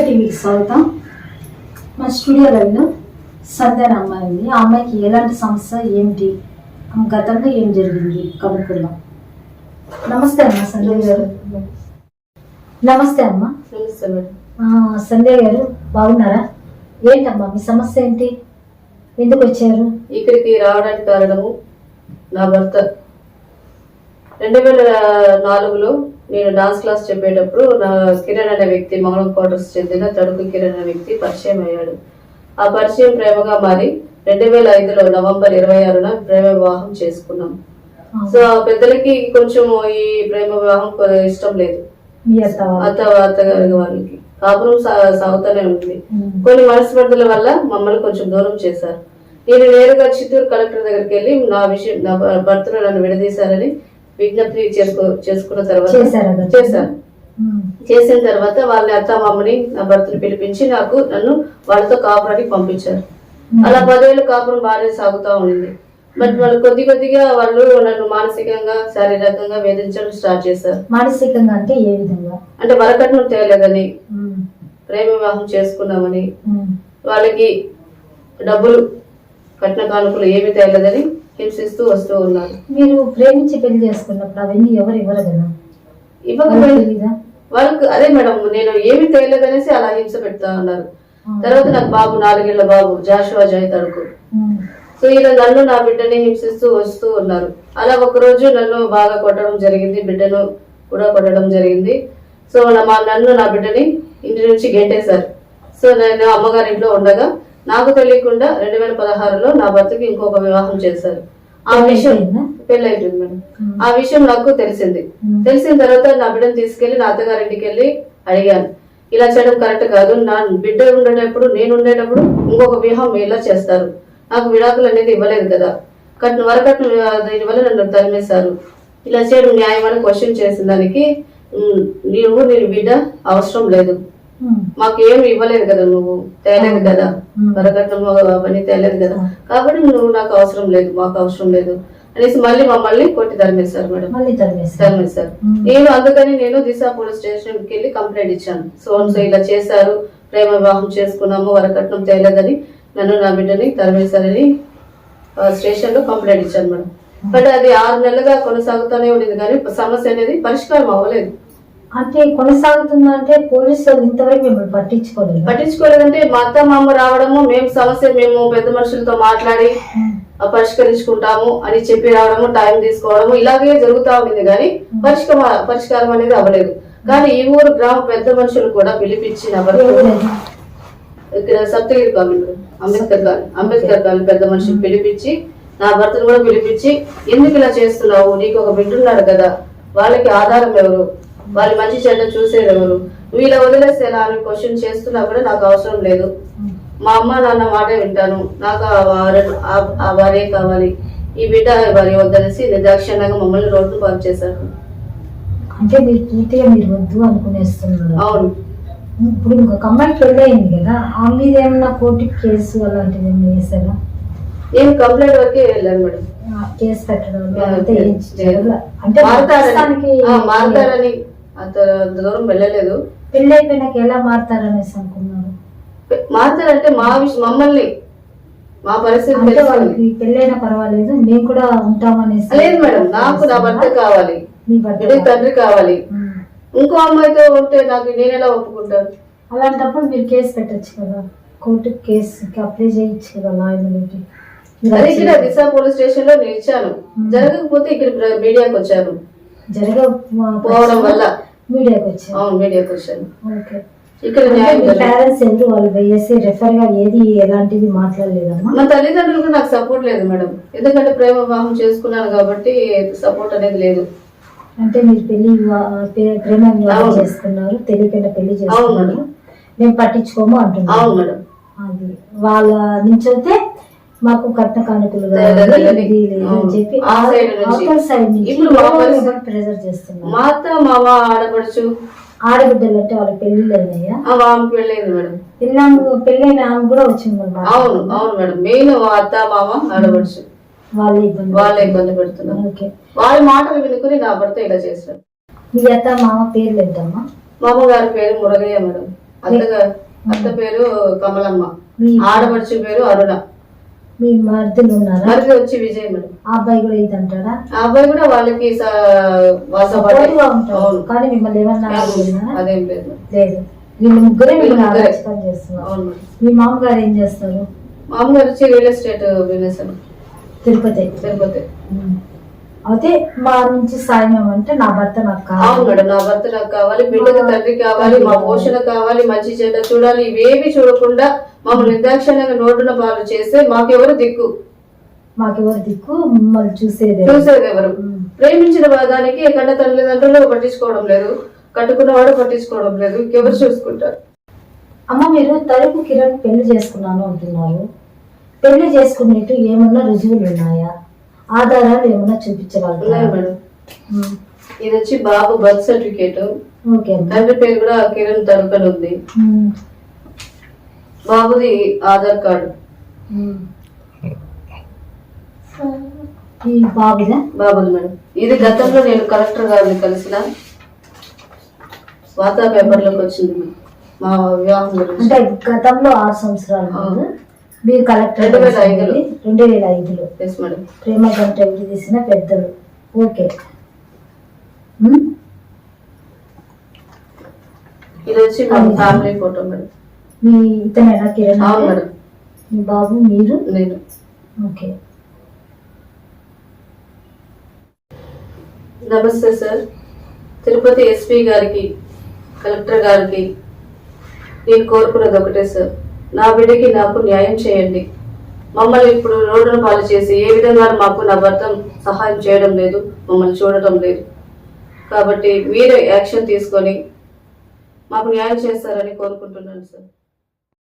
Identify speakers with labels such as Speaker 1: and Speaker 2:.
Speaker 1: టీవీకి స్వాగతం. మా స్టూడియోలో వీళ్ళు సంధ్యాన అమ్మాయి ఉంది ఆ అమ్మాయికి ఎలాంటి సమస్య ఏమిటి ఆమె గతంలో ఏం జరిగింది కనుక్కుందాం. నమస్తే అమ్మా సంధ్య గారు. నమస్తే అమ్మా. సంధ్య గారు బాగున్నారా? ఏంటమ్మా మీ సమస్య ఏంటి? ఎందుకు వచ్చారు?
Speaker 2: ఇక్కడికి రావడానికి కారణము నా భర్త. రెండు వేల నాలుగులో నేను డాన్స్ క్లాస్ చెప్పేటప్పుడు నా కిరణ్ అనే వ్యక్తి మంగళం క్వార్టర్స్ చెందిన తడుకు కిరణ్ అనే వ్యక్తి పరిచయం అయ్యాడు. ఆ పరిచయం ప్రేమగా మారి రెండు వేల ఐదులో నవంబర్ ఇరవై ఆరున ప్రేమ వివాహం చేసుకున్నాం. సో ఆ పెద్దలకి కొంచెం ఈ ప్రేమ వివాహం ఇష్టం లేదు.
Speaker 1: అత్త
Speaker 2: అత్తగారి వాళ్ళకి. కాపురం సాగుతూనే ఉంది. కొన్ని మనస్పర్ధల వల్ల మమ్మల్ని కొంచెం దూరం చేశారు. నేను నేరుగా చిత్తూరు కలెక్టర్ దగ్గరికి వెళ్ళి నా విషయం నా భర్తను నన్ను విడదీశారని విజ్ఞప్తి చేసుకో చేసుకున్న తర్వాత
Speaker 1: చేశారా?
Speaker 2: చేశాను. చేసిన తర్వాత వాళ్ళ అత్త మామని నా భర్తను పిలిపించి నాకు నన్ను వాళ్ళతో కాపురానికి పంపించారు అలా పదేళ్ళు కాపురం బాగానే సాగుతూ ఉండింది బట్ వాళ్ళు కొద్ది కొద్దిగా వాళ్ళు నన్ను మానసికంగా శారీరకంగా వేధించడం స్టార్ట్ చేశారు
Speaker 1: మానసికంగా అంటే ఏ విధంగా
Speaker 2: అంటే వరకట్నం తేలేదని. ప్రేమ వివాహం చేసుకున్నామని. వాళ్ళకి డబ్బులు కట్న కానుకలు ఏమి తేలదని హింసిస్తూ వస్తూ ఉన్నారు
Speaker 1: మీరు ప్రేమించి పెళ్ళి చేసుకున్నప్పుడు అవన్నీ ఎవరు ఇవ్వరు కదా
Speaker 2: ఇవ్వకపోయినా
Speaker 1: వాళ్ళకి
Speaker 2: అదే మేడం నేను ఏమి తేలేదనేసి అలా హింస పెడతా ఉన్నారు. తర్వాత నాకు బాబు నాలుగేళ్ళ బాబు జాషువా జై తడుకు. సో ఇలా నన్ను నా బిడ్డని హింసిస్తూ వస్తూ ఉన్నారు. అలా ఒక రోజు నన్ను బాగా కొట్టడం జరిగింది బిడ్డను కూడా కొట్టడం జరిగింది. సో నన్ను నా బిడ్డని ఇంటి నుంచి గెంటేశారు. సో నేను అమ్మగారి ఇంట్లో ఉండగా నాకు తెలియకుండా రెండు వేల పదహారులో నా భర్తకి ఇంకొక వివాహం చేశారు ఆ విషయం
Speaker 1: పెళ్ళైపోయిందా?
Speaker 2: మేడం. ఆ విషయం నాకు తెలిసింది. తెలిసిన తర్వాత నా బిడ్డను తీసుకెళ్ళి నా అత్తగారింటికి వెళ్ళి అడిగాను ఇలా చేయడం కరెక్ట్ కాదు నా బిడ్డ ఉండేటప్పుడు నేను ఉండేటప్పుడు ఇంకొక వివాహం ఇలా చేస్తారు నాకు విడాకులు అనేది ఇవ్వలేదు కదా కట్న వరకట్న దీనివల్ల నన్ను తరిమేశారు ఇలా చేయడం న్యాయమని క్వశ్చన్ చేసిన దానికి "ఉమ్, నీవు నేను బిడ్డ అవసరం లేదు. మాకు ఏమి ఇవ్వలేదు కదా నువ్వు. తేలేదు కదా.
Speaker 1: ఉమ్.
Speaker 2: వరకట్నం అవన్నీ తేలేదు కదా. కాబట్టి నువ్వు నాకు అవసరం లేదు మాకు అవసరం లేదు. అనేసి మళ్ళీ మమ్మల్ని కొట్టి తరిమేశారు మేడం. తరిమేశారు. నేను అందుకని నేను దిశ పోలీస్ స్టేషన్కి వెళ్ళి కంప్లైంట్ ఇచ్చాను. సో సో ఇలా చేశారు. ప్రేమ వివాహం చేసుకున్నాము వరకట్నం తేలేదని నన్ను నా బిడ్డని తరిమేశారని స్టేషన్లో కంప్లైంట్ ఇచ్చాను మేడం. బట్ అది ఆరు నెలలుగా కొనసాగుతూనే ఉండేది కానీ సమస్య అనేది పరిష్కారం అవ్వలేదు.
Speaker 1: అంటే కొనసాగుతుందంటే పోలీసు వాళ్ళు ఇంతవరకు మిమ్మల్ని పట్టించుకోలేదు.
Speaker 2: పట్టించుకోలేదంటే మా అత్త మామ రావడము మేము సమస్య మేము పెద్ద మనుషులతో మాట్లాడి పరిష్కరించుకుంటాము అని చెప్పి రావడము టైం తీసుకోవడము ఇలాగే జరుగుతా ఉండేది కానీ పరిష్కారం పరిష్కారం అనేది అవ్వలేదు. కానీ ఈ ఊరు గ్రామ పెద్ద మనుషులు కూడా పిలిపించి నా భర్త
Speaker 1: ఎవరు?
Speaker 2: ఇక్కడ Saptagiri colony Ambedkar colony Ambedkar colony పెద్ద మనిషిని పిలిపించి నా భర్తను కూడా పిలిపించి ఎందుకు ఇలా చేస్తున్నావు? నీకు ఒక బిడ్డ ఉన్నాడు కదా వాళ్ళకి ఆధారం ఎవరు? వాళ్ళ మంచి చెడ్డ చూసేది ఎవరు నువ్వు ఇలా వదిలేస్తే ఎలా అని క్వశ్చన్ చేస్తున్నా కూడా నాకు అవసరం లేదు. మా అమ్మ నాన్న మాటే వింటాను. నాకు ఆ వారే కావాలి. ఈ బిడ్డ వారి వద్దనేసి నిర్దాక్షిణ్యంగా మమ్మల్ని రోడ్డు పాలు చేశారు.
Speaker 1: అంటే మీరు పూర్తిగా మీరు వద్దు అనుకునేస్తున్నారు.
Speaker 2: అవును.
Speaker 1: ఇప్పుడు ఇంకొక అమ్మాయి పెళ్ళి అయింది కదా ఆ మీద ఏమన్నా కోర్టు కేసు అలాంటిది ఏమన్నా వేసారా
Speaker 2: నేను కంప్లైంట్ వరకే వెళ్ళాను మేడం.
Speaker 1: కేసు పెట్టడం. అంటే
Speaker 2: మారుతారని. అంత అంత దూరం వెళ్ళలేదు.
Speaker 1: పెళ్ళి అయిపోయినాక ఎలా మారుతారనేసి అనుకున్నారు?
Speaker 2: మారుతారంటే మా విషయం మమ్మల్ని మా పరిస్థితి
Speaker 1: అంటే వాళ్ళకి పెళ్ళైనా పర్వాలేదు మేము కూడా ఉంటామనేసి
Speaker 2: లేదు మేడం నాకు నా భర్త కావాలి.
Speaker 1: మీ భర్త
Speaker 2: బిడ్డకి తండ్రి కావాలి. ఇంకో అమ్మాయితో ఉంటే నాకు నేను ఎలా ఒప్పుకుంటాను?
Speaker 1: అలాంటప్పుడు మీరు కేసు పెట్టచ్చు కదా. కోర్టుకి కేసుకి అప్లై చేయొచ్చు కదా లాయర్
Speaker 2: అది
Speaker 1: అది
Speaker 2: ఇక్కడ దిశ పోలీస్ స్టేషన్లో నేను ఇచ్చాను జరగకపోతే ఇక్కడ మీడియాకి వచ్చాను.
Speaker 1: జరగ
Speaker 2: పోవడం వల్ల.
Speaker 1: మీడియాకి వచ్చారు
Speaker 2: అవును మీడియాకి వచ్చాను
Speaker 1: ఓకే.
Speaker 2: ఇక్కడ.
Speaker 1: పేరెంట్స్ వాళ్ళు వేసి రెఫర్గా ఏది ఎలాంటిది మాట్లాడలేదమ్మా?
Speaker 2: మా తల్లిదండ్రులు కూడా నాకు సపోర్ట్ లేదు మేడం. ఎందుకంటే ప్రేమ వివాహం చేసుకున్నాను కాబట్టి సపోర్ట్ అనేది లేదు.
Speaker 1: అంటే మీరు పెళ్ళి ప్రేమ వివాహం. చేసుకున్నారు తెలియకుండా
Speaker 2: పెళ్ళి
Speaker 1: చేసుకున్నారు.
Speaker 2: మేడం.
Speaker 1: మేము పట్టించుకోము అంటున్నారు.
Speaker 2: అవును మేడం.
Speaker 1: అది. వాళ్ళ నుంచి అయితే మాకు కట్న కానుకలు. చెప్పి
Speaker 2: మా
Speaker 1: ప్రెజర్ చేస్తున్నారు?
Speaker 2: మా అత్త మామ ఆడపడుచు.
Speaker 1: ఆడబిడ్డలు అంటే వాళ్ళ పెళ్ళి లేదయ్యా
Speaker 2: ఆ మామకి వెళ్ళేది మేడం.
Speaker 1: పెళ్ళాము పెళ్ళైన ఆమె కూడా వచ్చింది
Speaker 2: అవును అవును మేడం. మెయిన్ మా అత్త మామ ఆడపడుచు.
Speaker 1: వాళ్ళ ఇబ్బంది
Speaker 2: వాళ్ళే ఇబ్బంది పెడుతున్నారు.
Speaker 1: ఓకే.
Speaker 2: వాళ్ళ మాటలు వినుకుని నా భర్త ఇలా చేశారు
Speaker 1: మీ అత్త మామ పేర్లు ఏంటమ్మా?
Speaker 2: మా అమ్మగారి పేరు మురగయ్య మేడం. అత్తగా అత్త పేరు కమలమ్మ.
Speaker 1: మీ
Speaker 2: ఆడపడుచు పేరు అరుణ.
Speaker 1: మీ మరిదిలు ఉన్నారా?
Speaker 2: మరిది వచ్చి విజయ్ మేడం.
Speaker 1: ఆ అబ్బాయి కూడా ఇది అంటాడా
Speaker 2: ఆ అబ్బాయి కూడా వాళ్ళకి
Speaker 1: ఉంటాడు. కానీ మిమ్మల్ని ఏమన్నా?
Speaker 2: అదేం లేదు.
Speaker 1: లేదు. వీళ్ళు ముగ్గురే మిమ్మల్ని. ఆలోచన చేస్తున్నారు. మీ మామగారు ఏం చేస్తారు?
Speaker 2: మామగారు వచ్చి real estate business
Speaker 1: Tirupati.
Speaker 2: Tirupati.
Speaker 1: అయితే మా నుంచి సాయం ఏమంటే నా భర్త నాకు
Speaker 2: అవును
Speaker 1: కావాలి
Speaker 2: మేడం నా భర్త నాకు కావాలి బిడ్డకి తండ్రి కావాలి మా పోషణ కావాలి. మంచి చెడ్డ చూడాలి ఇవేవి చూడకుండా మమ్మల్ని నిర్దాక్షిణ్యంగా నోటున పాలు చేస్తే మాకెవరు దిక్కు?
Speaker 1: మాకెవరు దిక్కు? మిమ్మల్ని చూసేదే.
Speaker 2: చూసేది ఎవరు. ప్రేమించిన దానికి కన్న తల్లిదండ్రులు పట్టించుకోవడం లేదు కట్టుకున్నవాడు పట్టించుకోవడం లేదు ఇంకెవరు చూసుకుంటారు?
Speaker 1: అమ్మ మీరు తలుపు కిరణ్ పెళ్ళి చేసుకున్నాను అంటున్నారు. పెళ్ళి చేసుకునేట్టు ఏమన్నా రుజువులు ఉన్నాయా? ఆధారాలు
Speaker 2: మేడం.
Speaker 1: ఉమ్.
Speaker 2: ఇది వచ్చి బాబు బర్త్ సర్టిఫికేట్. తండ్రి పేరు కూడా కిరణ్ తడుకన్ ఉంది. బాబుది ఆధార్ కార్డు.
Speaker 1: ఈ బాబుదా?
Speaker 2: బాబుది మేడం. ఇది గతంలో నేను కలెక్టర్ గారిని కలిసిన వార్తా పేపర్లోకి వచ్చింది. మా వివాహం గురించి.
Speaker 1: అంటే గతంలో ఆరు సంవత్సరాలు మీరు కలెక్టర్
Speaker 2: రెండు వేల ఐదులో.
Speaker 1: ప్రేమ ఎవరు తీసిన పెద్దలు. ఓకే.
Speaker 2: ఇది వచ్చి మా ఫ్యామిలీ ఫోటో మేడం
Speaker 1: మీ ఇతనేనా కిరణ్?
Speaker 2: మేడం
Speaker 1: మీ బాబు మీరు?
Speaker 2: నేను.
Speaker 1: ఓకే.
Speaker 2: నమస్తే సార్ తిరుపతి ఎస్పీ గారికి కలెక్టర్ గారికి నేను కోరుకున్నది ఒకటే సార్ నా బిడ్డకి నాకు న్యాయం చేయండి. మమ్మల్ని ఇప్పుడు రోడ్డును పాలు చేసి ఏ విధంగా మాకు నా భర్త సహాయం చేయడం లేదు మమ్మల్ని చూడటం లేదు. కాబట్టి మీరే యాక్షన్ తీసుకొని మాకు న్యాయం చేస్తారని కోరుకుంటున్నాను సార్.